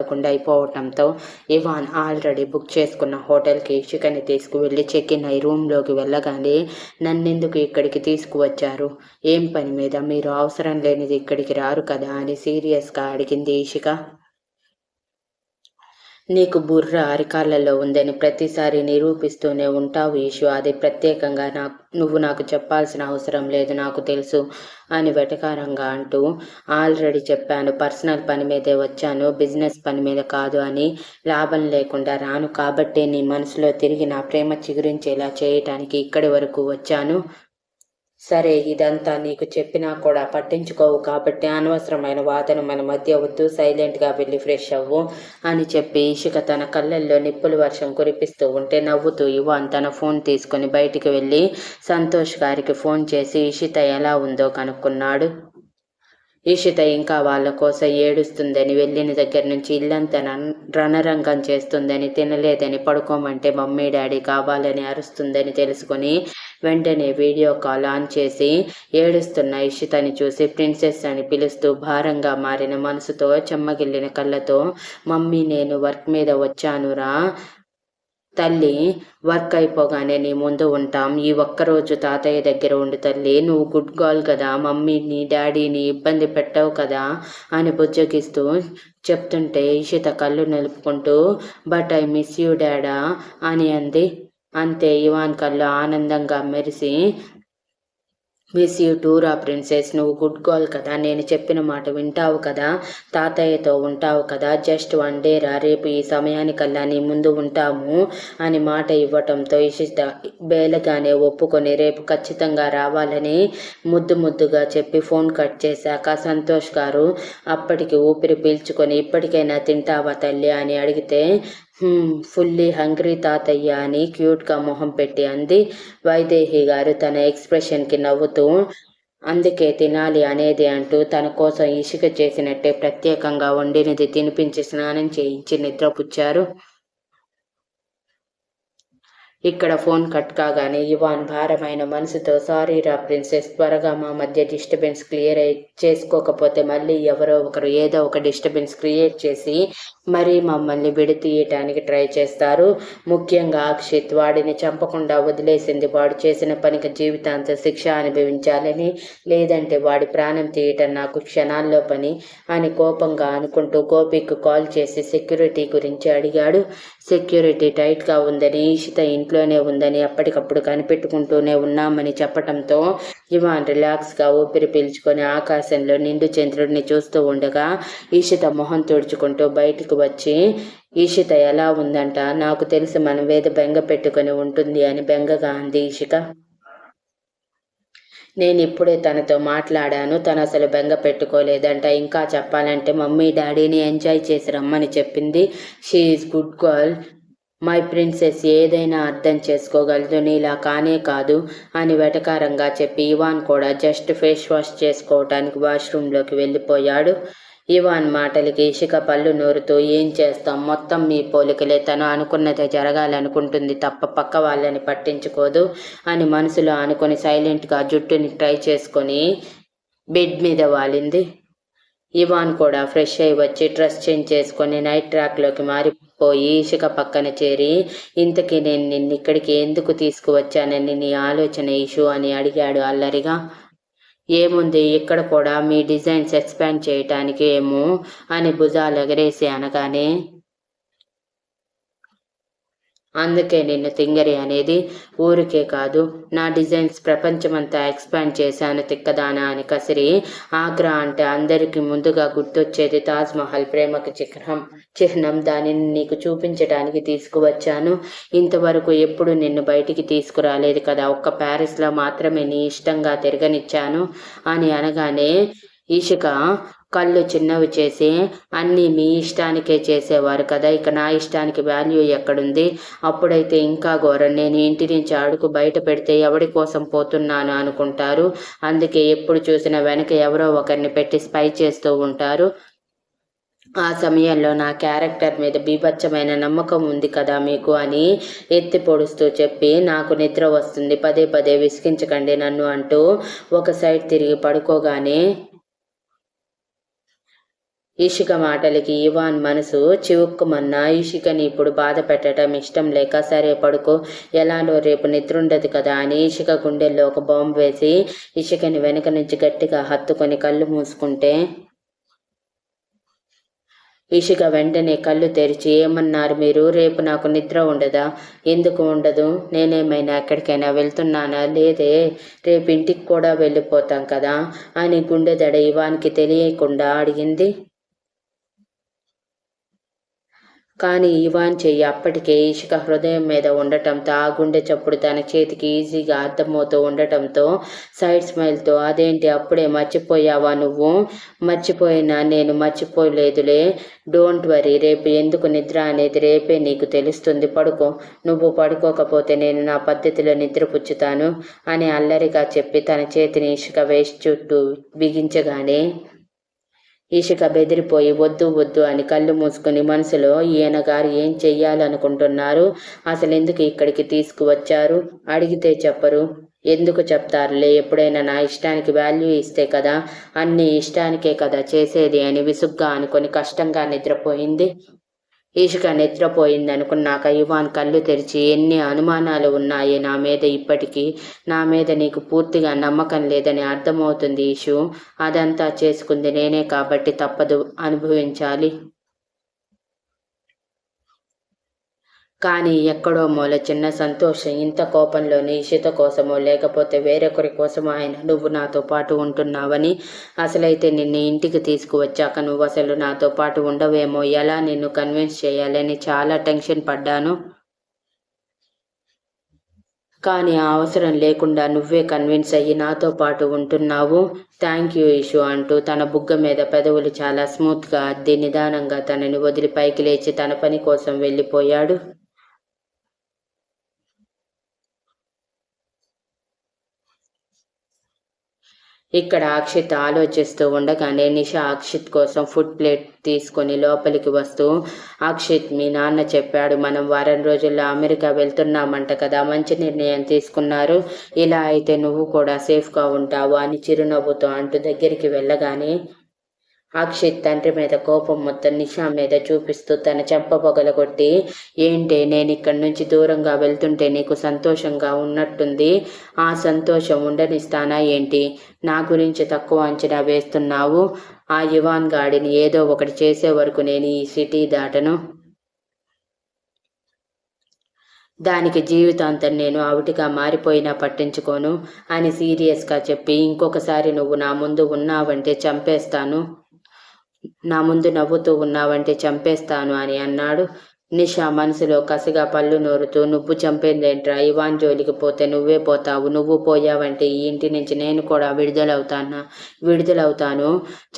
లేకుండా అయిపోవటంతో Ivan already book చేసుకున్న హోటల్కి ఇషికని తీసుకువెళ్ళి చెక్ ఇన్ అయి రూమ్లోకి వెళ్ళగానే నన్నెందుకు ఇక్కడికి తీసుకువచ్చారు? ఏం పని మీద మీరు అవసరం లేనిది ఇక్కడికి రారు కదా అని సీరియస్గా అడిగింది ఇషిక. నీకు బుర్ర అరికాళ్ళలో ఉందని ప్రతిసారి నిరూపిస్తూనే ఉంటావు ఈషు అది ప్రత్యేకంగా నాకు నువ్వు నాకు చెప్పాల్సిన అవసరం లేదు నాకు తెలుసు అని వెటకారంగా అంటూ ఆల్రెడీ చెప్పాను. పర్సనల్ పని మీదే వచ్చాను బిజినెస్ పని మీద కాదు అని లాభం లేకుండా రాను కాబట్టే నీ మనసులో తిరిగి నా ప్రేమ చిగురించేలా చేయటానికి ఇక్కడి వరకు వచ్చాను. సరే ఇదంతా నీకు చెప్పినా కూడా పట్టించుకోవు కాబట్టి అనవసరమైన వాదన మన మధ్య వద్దు సైలెంట్గా వెళ్ళి ఫ్రెష్ అవ్వు అని చెప్పి ఇషిక తన కళ్ళల్లో నిప్పుల వర్షం కురిపిస్తూ ఉంటే నవ్వుతూ ఇవాన్ తన ఫోన్ తీసుకుని బయటికి వెళ్ళి సంతోష్ గారికి ఫోన్ చేసి ఇషిత ఎలా ఉందో కనుక్కున్నాడు? ఈషిత ఇంకా వాళ్ళ కోసం ఏడుస్తుందని వెళ్ళిన దగ్గర నుంచి ఇల్లంతా రన్- రణరంగం చేస్తుందని తినలేదని పడుకోమంటే మమ్మీ డాడీ కావాలని అరుస్తుందని తెలుసుకొని వెంటనే వీడియో కాల్ ఆన్ చేసి ఏడుస్తున్న ఇషితని చూసి ప్రిన్సెస్ అని పిలుస్తూ భారంగా మారిన మనసుతో చెమ్మగిల్లిన కళ్ళతో మమ్మీ నేను వర్క్ మీద వచ్చానురా తల్లి వర్క్ అయిపోగానే నీ ముందు ఉంటాం. ఈ ఒక్కరోజు తాతయ్య దగ్గర ఉండు తల్లి. నువ్వు గుడ్ గర్ల్ కదా మమ్మీని డాడీని ఇబ్బంది పెట్టవు కదా అని బుజ్జగిస్తూ చెప్తుంటే ఇషిత కళ్ళు నిలుపుకుంటూ బట్ ఐ మిస్ యూ డాడా అని అంది. అంతే ఇవాన్ కళ్ళు ఆనందంగా మెరిసి మిస్ యూ టూరా ప్రిన్సెస్ నువ్వు గుడ్ గర్ల్ కదా. నేను చెప్పిన మాట వింటావు కదా. తాతయ్యతో ఉంటావు కదా. జస్ట్ వన్ డే రా. రేపు ఈ సమయానికల్లా నీ ముందు ఉంటాము అని మాట ఇవ్వటంతో ఇషిత బేలగానే ఒప్పుకొని రేపు ఖచ్చితంగా రావాలని ముద్దు ముద్దుగా చెప్పి ఫోన్ కట్ చేశాక సంతోష్ గారు అప్పటికి ఊపిరి పీల్చుకొని ఇప్పటికైనా తింటావా తల్లి? అని అడిగితే ఫుల్లీ హంగ్రీ తాతయ్య అని క్యూట్గా మొహం పెట్టి అంది. వైదేహి గారు తన ఎక్స్ప్రెషన్కి నవ్వుతూ అందుకే తినాలి అనేది అంటూ తన కోసం ఇసుక చేసినట్టే ప్రత్యేకంగా వండినది తినిపించి స్నానం చేయించి నిద్రపుచ్చారు. ఇక్కడ ఫోన్ కట్ కాగానే ఇవాన్ భారమైన మనసుతో సారీ రా ప్రిన్సెస్ త్వరగా మా మధ్య డిస్టర్బెన్స్ క్లియర్ అయి చేసుకోకపోతే మళ్ళీ ఎవరో ఒకరు ఏదో ఒక డిస్టర్బెన్స్ క్రియేట్ చేసి మరీ మమ్మల్ని విడతీయటానికి ట్రై చేస్తారు. ముఖ్యంగా అక్షిత్ వాడిని చంపకుండా వదిలేసింది వాడు చేసిన పనికి జీవితాంత శిక్ష అనుభవించాలని లేదంటే వాడి ప్రాణం తీయటం నాకు క్షణాల్లో పని అని కోపంగా అనుకుంటూ గోపిక్ కాల్ చేసి సెక్యూరిటీ గురించి అడిగాడు. సెక్యూరిటీ టైట్గా ఉందని ఈషిత ఇంట్లోనే ఉందని అప్పటికప్పుడు కనిపెట్టుకుంటూనే ఉన్నామని చెప్పటంతో ఇవాన్ రిలాక్స్గా ఊపిరి పీల్చుకొని ఆకాశంలో నిండు చంద్రుడిని చూస్తూ ఉండగా ఈషిత మొహం తుడుచుకుంటూ బయటికి వచ్చి ఈషిత ఎలా ఉందంట? నాకు తెలిసి మన వేద బెంగ పెట్టుకొని ఉంటుంది అని బెంగగా అంది ఈషిక. నేను ఇప్పుడే తనతో మాట్లాడాను. తను అసలు బెంగ పెట్టుకోలేదంట. ఇంకా చెప్పాలంటే మమ్మీ డాడీని ఎంజాయ్ చేసి రమ్మని చెప్పింది. She's good girl. My princess ఏదైనా అర్థం చేసుకోగలదు నీలా కానే కాదు అని వెటకారంగా చెప్పి ఇవాన్ కూడా జస్ట్ ఫేస్ వాష్ చేసుకోవటానికి వాష్రూమ్లోకి వెళ్ళిపోయాడు. ఇవాన్ మాటలకి ఇషిక పళ్ళు నూరుతూ ఏం చేస్తాం? మొత్తం మీ పోలికలే. తను అనుకున్నదే జరగాలనుకుంటుంది తప్ప పక్క వాళ్ళని పట్టించుకోదు అని మనసులో అనుకొని సైలెంట్గా జుట్టుని ట్రై చేసుకొని బెడ్ మీద వాలింది. ఇవాన్ కూడా ఫ్రెష్ అయి వచ్చి డ్రెస్ చేంజ్ చేసుకొని నైట్ ట్రాక్లోకి పోయి ఇషిక పక్కన చేరి ఇంతకీ నేను నిన్ను ఇక్కడికి ఎందుకు తీసుకువచ్చానని నీ ఆలోచన ఇషు అని అడిగాడు అల్లరిగా. ఏముంది? ఇక్కడ కూడా మీ డిజైన్స్ ఎక్స్పాండ్ చేయటానికి ఏమో అని భుజాలు ఎగరేసి అనగానే అందుకే నిన్ను తింగరి అనేది ఊరికే కాదు. నా డిజైన్స్ ప్రపంచమంతా ఎక్స్పాండ్ చేశాను తిక్కదానా అని కసిరి. ఆగ్రా అంటే అందరికీ ముందుగా గుర్తొచ్చేది తాజ్మహల్ ప్రేమకు చిహ్నం. చిహ్నం దానిని నీకు చూపించడానికి తీసుకువచ్చాను. ఇంతవరకు ఎప్పుడు నిన్ను బయటికి తీసుకురాలేదు కదా. ఒక్క ప్యారిస్లో మాత్రమే నీ ఇష్టంగా తిరగనిచ్చాను అని అనగానే ఈషిక కళ్ళు చిన్నవి చేసి అన్నీ మీ ఇష్టానికే చేసేవారు కదా. ఇక నా ఇష్టానికి వాల్యూ ఎక్కడుంది? అప్పుడైతే ఇంకా ఘోరం. నేను ఇంటి నుంచి అడుగు బయట పెడితే ఎవడి కోసం పోతున్నాను అనుకుంటారు? అందుకే ఎప్పుడు చూసినా వెనక ఎవరో ఒకరిని పెట్టి స్పై చేస్తూ ఉంటారు. ఆ సమయంలో నా క్యారెక్టర్ మీద బీభత్సమైన నమ్మకం ఉంది కదా మీకు అని ఎత్తి పొడుస్తూ చెప్పి నాకు నిద్ర వస్తుంది. పదే పదే విసిగించకండి నన్ను అంటూ ఒక సైడ్ తిరిగి పడుకోగానే ఇషిక మాటలకి ఇవాన్ మనసు చివుక్కుమన్న. ఇషికని ఇప్పుడు బాధ పెట్టడం ఇష్టం లేక సరే పడుకో ఎలానో రేపు నిద్రుండదు కదా అని ఇషిక గుండెల్లో ఒక బాంబు వేసి ఇషికని వెనక నుంచి గట్టిగా హత్తుకొని కళ్ళు మూసుకుంటే ఇషిక వెంటనే కళ్ళు తెరిచి ఏమన్నారు మీరు? రేపు నాకు నిద్ర ఉండదా? ఎందుకు ఉండదు? నేనేమైనా ఎక్కడికైనా వెళ్తున్నానా? లేదే రేపు ఇంటికి కూడా వెళ్ళిపోతాం కదా అని గుండె దడ ఇవానికి తెలియకుండా అడిగింది. కానీ ఇవాన్ చెయ్యి అప్పటికే ఇషిక హృదయం మీద ఉండటంతో ఆ గుండె చప్పుడు తన చేతికి ఈజీగా అర్థమవుతూ ఉండటంతో సైడ్ స్మైల్తో అదేంటి అప్పుడే మర్చిపోయావా నువ్వు? మర్చిపోయినా నేను మర్చిపోలేదులే. డోంట్ వరీ రేపు ఎందుకు నిద్ర అనేది రేపే నీకు తెలుస్తుంది. పడుకో. నువ్వు పడుకోకపోతే నేను నా పద్ధతిలో నిద్రపుచ్చుతాను అని అల్లరిగా చెప్పి తన చేతిని ఇసుక వేసి చుట్టూ బిగించగానే ఇషిక బెదిరిపోయి వద్దు వద్దు అని కళ్ళు మూసుకుని మనసులో ఈయన గారు ఏం చెయ్యాలనుకుంటున్నారు? అసలు ఎందుకు ఇక్కడికి తీసుకువచ్చారు? అడిగితే చెప్పరు. ఎందుకు చెప్తారులే? ఎప్పుడైనా నా ఇష్టానికి వాల్యూ ఇస్తే కదా? అన్ని ఇష్టానికే కదా చేసేది అని విసుగ్గా అనుకొని కష్టంగా నిద్రపోయింది. ఇషిక నిద్రపోయిందనుకున్నాక ఇవాన్ కళ్ళు తెరిచి ఎన్ని అనుమానాలు ఉన్నాయి నా మీద ఇప్పటికీ? నా మీద నీకు పూర్తిగా నమ్మకం లేదని అర్థమవుతుంది ఈషు అదంతా చేసుకుంది నేనే కాబట్టి తప్పదు అనుభవించాలి. కానీ ఎక్కడో మూల చిన్న సంతోషం ఇంత కోపంలోని ఇషిత కోసమో లేకపోతే వేరొకరి కోసమో ఆయన నువ్వు నాతో పాటు ఉంటున్నావని అసలైతే నిన్ను ఇంటికి తీసుకువచ్చాక నువ్వు అసలు నాతో పాటు ఉండవేమో? ఎలా నిన్ను కన్విన్స్ చేయాలని చాలా టెన్షన్ పడ్డాను. కానీ ఆ అవసరం లేకుండా నువ్వే కన్విన్స్ అయ్యి నాతో పాటు ఉంటున్నావు. థ్యాంక్ యూ ఇషు అంటూ తన బుగ్గ మీద పెదవులు చాలా స్మూత్గా అద్ది నిదానంగా తనని వదిలి పైకి లేచి తన పని కోసం వెళ్ళిపోయాడు. ఇక్కడ అక్షిత్ ఆలోచిస్తూ ఉండగానే నిషా అక్షిత్ కోసం ఫుడ్ ప్లేట్ తీసుకొని లోపలికి వస్తూ అక్షిత్ మీ నాన్న చెప్పాడు మనం వారం రోజుల్లో అమెరికా వెళ్తున్నామంట కదా మంచి నిర్ణయం తీసుకున్నారు. ఇలా అయితే నువ్వు కూడా సేఫ్గా ఉంటావు అని చిరునవ్వుతో అంటూ దగ్గరికి వెళ్ళగానే అక్షిత్ తండ్రి మీద కోపం మొత్తం నిషా మీద చూపిస్తూ తన చెంప పొగలగొట్టి ఏంటి నేను ఇక్కడి నుంచి దూరంగా వెళ్తుంటే నీకు సంతోషంగా ఉన్నట్టుంది? ఆ సంతోషం ఉండనిస్తానా ఏంటి? నా గురించి తక్కువ అంచనా వేస్తున్నావు. ఆ యువాన్ గాడిని ఏదో ఒకటి చేసే వరకు నేను ఈ సిటీ దాటను. దానికి జీవితాంతం నేను ఆవిటిగా మారిపోయినా పట్టించుకోను అని సీరియస్గా చెప్పి ఇంకొకసారి నువ్వు నా ముందు ఉన్నావంటే చంపేస్తాను. నా ముందు నవ్వుతూ ఉన్నావంటే చంపేస్తాను అని అన్నాడు. నిషా మనసులో కసిగా పళ్ళు నోరుతూ నువ్వు చంపేందేంట్రా? ఇవాన్ జోలికి పోతే నువ్వే పోతావు. నువ్వు పోయావంటే ఈ ఇంటి నుంచి నేను కూడా విడుదలవుతాను? విడుదలవుతాను.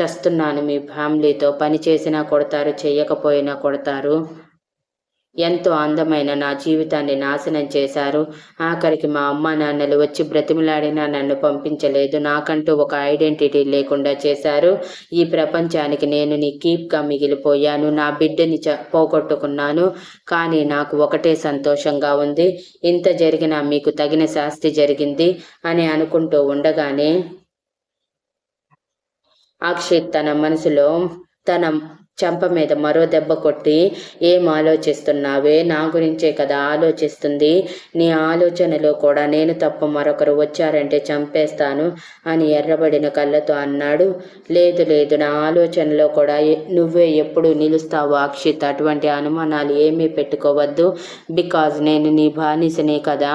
చస్తున్నాను మీ ఫ్యామిలీతో. పని చేసినా కొడతారు చేయకపోయినా కొడతారు. ఎంతో అందమైన నా జీవితాన్ని నాశనం చేశారు. ఆఖరికి మా అమ్మ నాన్నలు వచ్చి బ్రతిమలాడినా నన్ను పంపించలేదు. నాకంటూ ఒక ఐడెంటిటీ లేకుండా చేశారు. ఈ ప్రపంచానికి నేను నీ కీప్గా మిగిలిపోయాను. నా బిడ్డని చ పోగొట్టుకున్నాను. కానీ నాకు ఒకటే సంతోషంగా ఉంది. ఇంత జరిగినా మీకు తగిన శాస్తి జరిగింది అని అనుకుంటూ ఉండగానే అక్షిత్ తన మనసులో తన చెంప మీద మరో దెబ్బ కొట్టి ఏం ఆలోచిస్తున్నావే? నా గురించే కదా ఆలోచిస్తుంది. నీ ఆలోచనలో కూడా నేను తప్ప మరొకరు వచ్చారంటే చంపేస్తాను అని ఎర్రబడిన కళ్ళతో అన్నాడు. లేదు లేదు నా ఆలోచనలో కూడా నువ్వే ఎప్పుడు నిలుస్తావు అక్షిత్. అటువంటి అనుమానాలు ఏమీ పెట్టుకోవద్దు. బికాజ్ నేను నీ బానిసనే కదా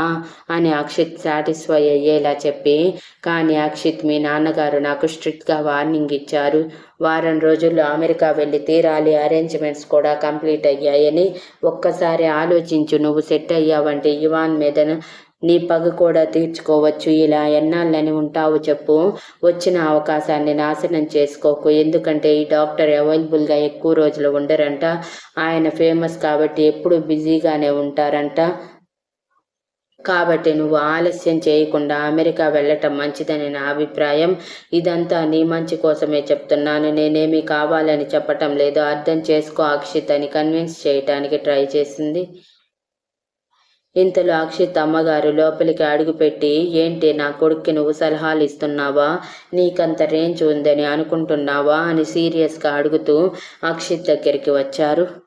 అని అక్షిత్ సాటిస్ఫై అయ్యేలా చెప్పి కానీ అక్షిత్ మీ నాన్నగారు నాకు స్ట్రిక్ట్గా వార్నింగ్ ఇచ్చారు. వారం రోజుల్లో అమెరికా వెళ్ళి తీరాలి అరేంజ్మెంట్స్ కూడా కంప్లీట్ అయ్యాయని ఒక్కసారి ఆలోచించు నువ్వు సెట్ అయ్యావంటే ఇవాన్ మీద నీ పగ కూడా తీర్చుకోవచ్చు. ఇలా ఎన్నాళ్ళని ఉంటావు చెప్పు. వచ్చిన అవకాశాన్ని నాశనం చేసుకోకు. ఎందుకంటే ఈ డాక్టర్ అవైలబుల్గా ఎక్కువ రోజులు ఉండరంట. ఆయన ఫేమస్ కాబట్టి ఎప్పుడు బిజీగానే ఉంటారంట. కాబట్టి నువ్వు ఆలస్యం చేయకుండా అమెరికా వెళ్ళటం మంచిదని నా అభిప్రాయం. ఇదంతా నీ మంచి కోసమే చెప్తున్నాను. నేనేమి కావాలని చెప్పటం లేదు. అర్థం చేసుకో అక్షిత్ అని కన్విన్స్ చేయటానికి ట్రై చేసింది. ఇంతలో అక్షిత్ అమ్మగారు లోపలికి అడుగుపెట్టి ఏంటి నా కొడుక్కి నువ్వు సలహాలు ఇస్తున్నావా? నీకంత రేంజ్ ఉందని అనుకుంటున్నావా? అని సీరియస్గా అడుగుతూ అక్షిత్ దగ్గరికి వచ్చారు.